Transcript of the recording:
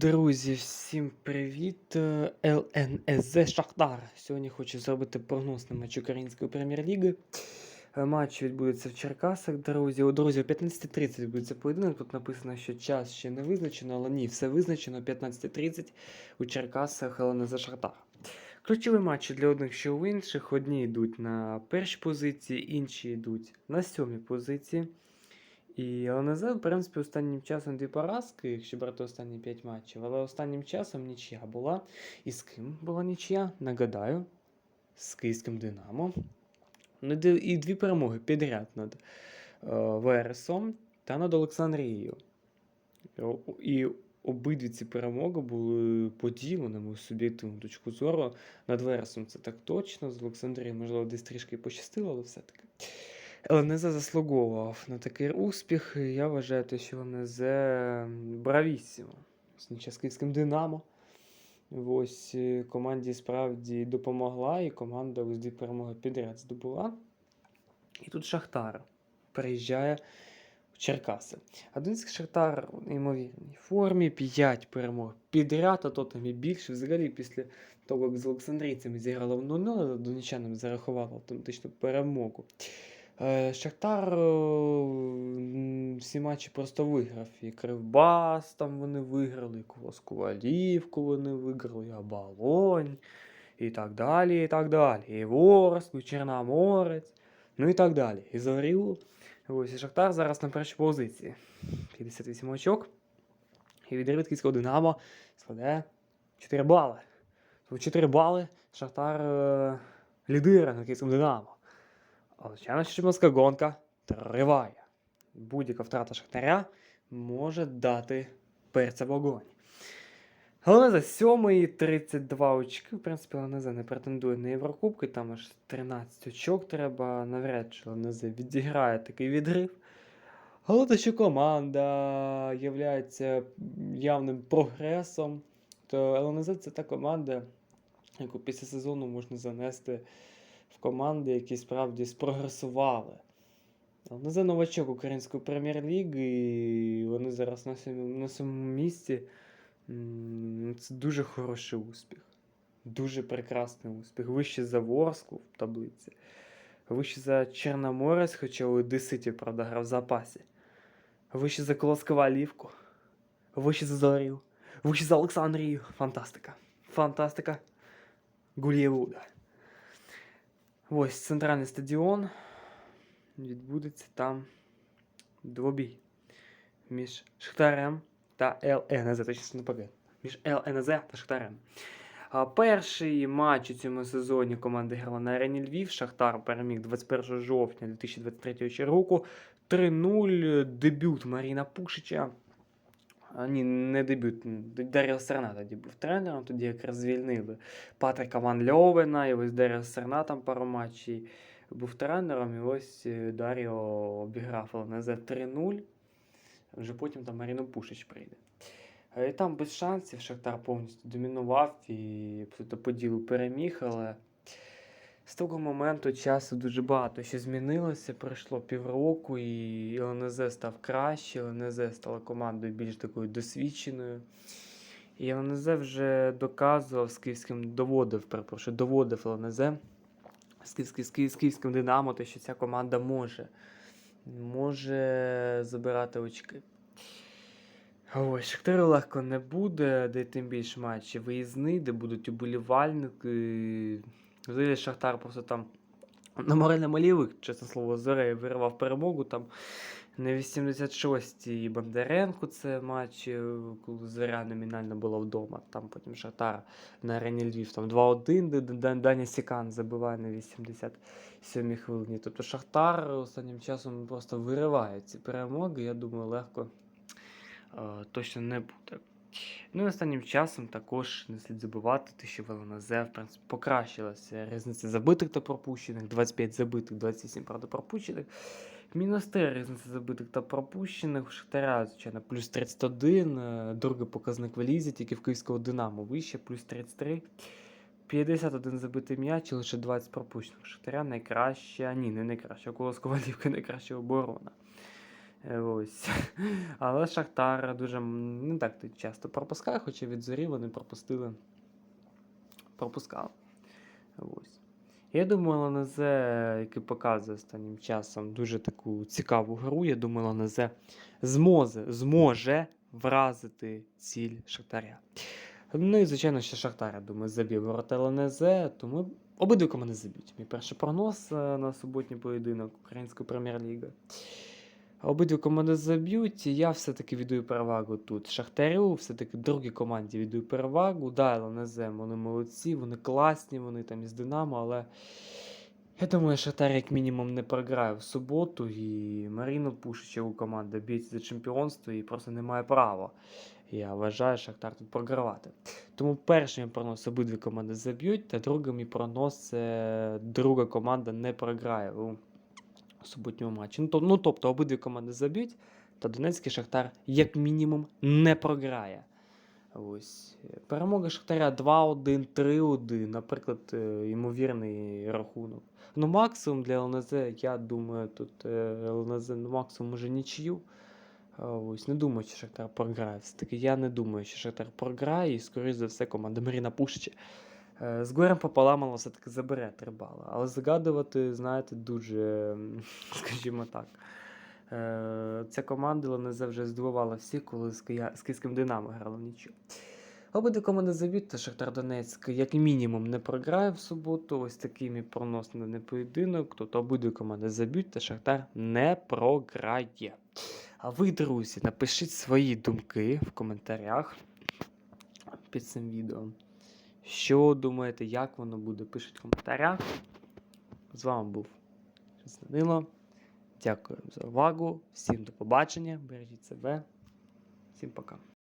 Друзі, всім привіт! Е, ЛНСЗ Шахтар. Сьогодні хочу зробити прогноз на матч Української прем'єр-ліги. Е, Матч відбудеться в Черкасах, друзі. О, друзі, о 15.30 відбудеться поєдинок. Тут написано, що час ще не визначено, але ні, все визначено. 15.30 у Черкасах ЛНЗ Шахтар. Ключові матчі для одних, що в інших. Одні йдуть на першій позиції, інші йдуть на сьомій позиції. І ЛНЗ, в принципі, останнім часом дві поразки, якщо брати останні 5 матчів, але останнім часом нічия була. І з ким була нічия? Нагадаю, з київським Динамо. Ну, і дві- перемоги підряд над е, Вересом та над Олександрією. І обидві ці перемоги були поділеними у суб'єктивну точку зору. Над Вересом це так точно, з Олександрією, можливо, десь трішки пощастило, але все-таки. ЛНЗ заслуговував на такий успіх. Я вважаю, те, що ЛНЗ бравісімо. З з київським Динамо. Ось е, команді справді допомогла, і команда ось дві перемоги підряд здобула. І тут Шахтар приїжджає в Черкаси. Одинський Шахтар у неймовірній формі, 5 перемог підряд, а то там і більше. Взагалі, після того, як з Олександрійцями зіграла в 0 але донечанам зарахувала автоматичну перемогу. Е, Шахтар е, всі матчі просто виграв. І Кривбас там вони виграли, і Колоскувалівку вони виграли, і Оболонь, і так далі, і так далі. І Ворск, і Чорноморець, ну і так далі. І Зорю. Ось і Шахтар зараз на першій позиції. 58 очок. І від Київського Динамо складає 4 бали. Тобто 4 бали Шахтар е, лідирує на Київському Динамо. А звичайно, що чемпіонська гонка триває. Будь-яка втрата Шахтаря може дати перця вогонь. Галанеза 7 32 очки. В принципі, Галанеза не претендує на Єврокубки, там аж 13 очок треба. Навряд чи Галанеза відіграє такий відрив. Але що команда є явним прогресом, то ЛНЗ це та команда, яку після сезону можна занести в команди, які справді спрогресували. Але це новачок української прем'єр-ліги, і вони зараз на сьомому, на сьомому місці. Це дуже хороший успіх. Дуже прекрасний успіх. Вище за Ворску в таблиці. Вище за Чорноморець, хоча у Одеситі, правда, грав в запасі. Вище за Колосковалівку. Вище за Зорів. Вище за Олександрію. Фантастика. Фантастика. Гулєвуда. Ось центральний стадіон. Відбудеться там двобій між Шахтарем та ЛНЗ, точніше не Між ЛНЗ та Шахтарем. Перший матч у цьому сезоні команда грала на арені Львів. Шахтар переміг 21 жовтня 2023 року. 3-0. Дебют Маріна Пушича. А, ні, не дебют. Дар'я Серна тоді був тренером, тоді якраз звільнили Патрика Ван Льовена, і ось Дар'я Серна там пару матчів був тренером, і ось е, Дар'о обіграв ЛНЗ 3-0. Вже потім там Маріно Пушич прийде. І там без шансів Шахтар повністю домінував і абсолютно по ділу переміг, але з того моменту часу дуже багато що змінилося. Пройшло півроку, і ЛНЗ став краще, ЛНЗ стала командою більш такою досвідченою. І ЛНЗ вже доказував з київським доводив, перепрошую, доводив ЛНЗ з, київ- з київським Динамо, те, що ця команда може, може забирати очки. Ось, Шахтарю легко не буде, де тим більше матчі виїзний, де будуть уболівальники. Взагалі Шахтар просто там на моральному лівих, чесне слово, Зорею вирвав перемогу там на 86-й Бондаренко це матч, е, коли Зоря номінально була вдома. Там потім Шахтар на арені Львів там 2-1, де Дан- Даня Сікан забиває на 87-й хвилині. Тобто Шахтар останнім часом просто вириває ці перемоги. Я думаю, легко е, точно не буде. Ну і останнім часом також не слід забувати, те, що в в принципі, покращилася різниця забитих та пропущених, 25 забитих, 27, правда, пропущених. Мінус 3 різниця забитих та пропущених. У Шахтаря, звичайно, плюс 31. е, Другий показник в Елізі, тільки в Київського Динамо вище, плюс 33. 51 забитий м'яч і лише 20 пропущених. Шахтаря найкраща, ні, не найкраща. У Колос Ковалівки найкраща оборона. Е, Ось. Але Шахтар дуже не так часто пропускає, хоча від зорі вони пропустили. Пропускали. Ось. Я думаю, ЛНЗ, який показує останнім часом дуже таку цікаву гру. Я думаю, ЛНЗ зможе, зможе вразити ціль Шахтаря. Ну і, звичайно, ще Шахтар, я думаю, заб'є ворота ЛНЗ, тому обидві команди заб'ють. Мій перший прогноз е, на суботній поєдинок Української прем'єр-ліги. Обидві команди заб'ють, я все-таки віддаю перевагу тут. Шахтарю, все-таки другій команді віддаю перевагу. Да, ЛНЗ, вони молодці, вони класні, вони там із Динамо, але я думаю, Шахтар як мінімум не програє в суботу, і Маріну Пушичеву команда б'ється за чемпіонство і просто не має права. Я вважаю, Шахтар тут програвати. Тому перший мій прогноз обидві команди заб'ють, та другий мій прогноз друга команда не програє у суботньому матчі. Ну, ну тобто обидві команди заб'ють, та Донецький Шахтар як мінімум не програє. Ось. Перемога Шахтаря 2-1, 3-1, наприклад, е, ймовірний рахунок. Ну, максимум для ЛНЗ, я думаю, тут е, ЛНЗ ну, максимум може нічию. Ось, не думаю, що Шахтар програє. Все-таки я не думаю, що Шахтар програє, і, скоріш за все, команда Маріна Пушича з горем пополам, все-таки забере три бали. Але загадувати, знаєте, дуже, скажімо так. Е, Ця команда ЛНЗ вже здивувала всіх, коли з. Київським Динамо грала в нічого. Обидві команди заб'ють, та Шахтар Донецьк як мінімум не програє в суботу. Ось такий мій прогноз на не поєдинок. Тут обидві команди заб'ють, та Шахтар не програє. А ви, друзі, напишіть свої думки в коментарях під цим відео. Що думаєте, як воно буде? Пишіть в коментарях. З вами був Данило. Дякую за увагу. Всім до побачення. Бережіть себе. Всім пока.